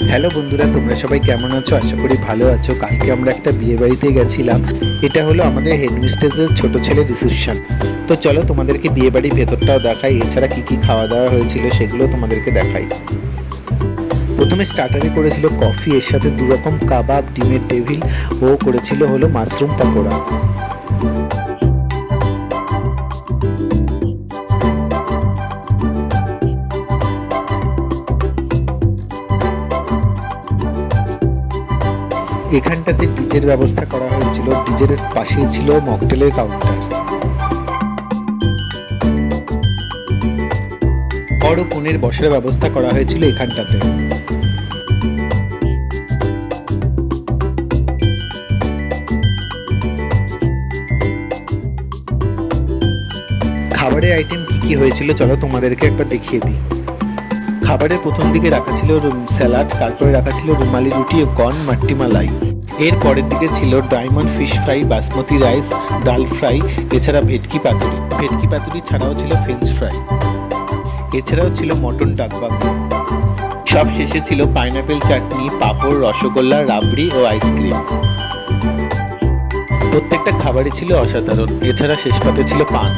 Hello বন্ধুরা, তোমরা সবাই কেমন আছো? আশা করি ভালো আছো। কালকে আমরা একটা বিয়ে বাড়িতে গেছিলাম। এটা হলো আমাদের হেডমিস্ট্রেসের ছোট ছেলের রিসেপশন তো চলো তোমাদেরকে বিয়ে বাড়ির ভেতরটাও দেখাই। এছাড়া কি কি খাওয়া দাওয়া হয়েছিল সেগুলো তোমাদেরকে দেখাই। প্রথমে স্টার্টারে করেছিল কফি এর সাথে দু রকম কাবাব, ডিমের টেবিল ও করেছিল হলো মাশরুম পকোড়া। এখানটাতে ডিজের ব্যবস্থা করা হয়েছিল। ডিজের পাশেই ছিল মকটেলের কাউন্টার। বড় কোণের বসার ব্যবস্থা করা হয়েছিল এখানটাতে। খাবারের আইটেম কি কি হয়েছিল, চলো তোমাদেরকে একবার দেখিয়ে দিই। খাবারের প্রথম দিকে রাখা ছিল স্যালাড, তারপরে রাখা ছিল রুমালি রুটি ও কর্ন মাট্টি মালাই। এর পরের দিকে ছিল diamond fish fry, basmati rice, dal fry, এছাড়া ভেটকি পাতুরি। ভেটকি পাতুরি ছাড়াও ছিল ফ্রেঞ্চ ফ্রাই। এছাড়াও ছিল মটন ডাক বাংলো। সব শেষে ছিল পাইনাপেল চাটনি, পাঁপড়, রসগোল্লা, রাবড়ি ও আইসক্রিম। প্রত্যেকটা খাবারই ছিল অসাধারণ। এছাড়া শেষ পাতে ছিল পান।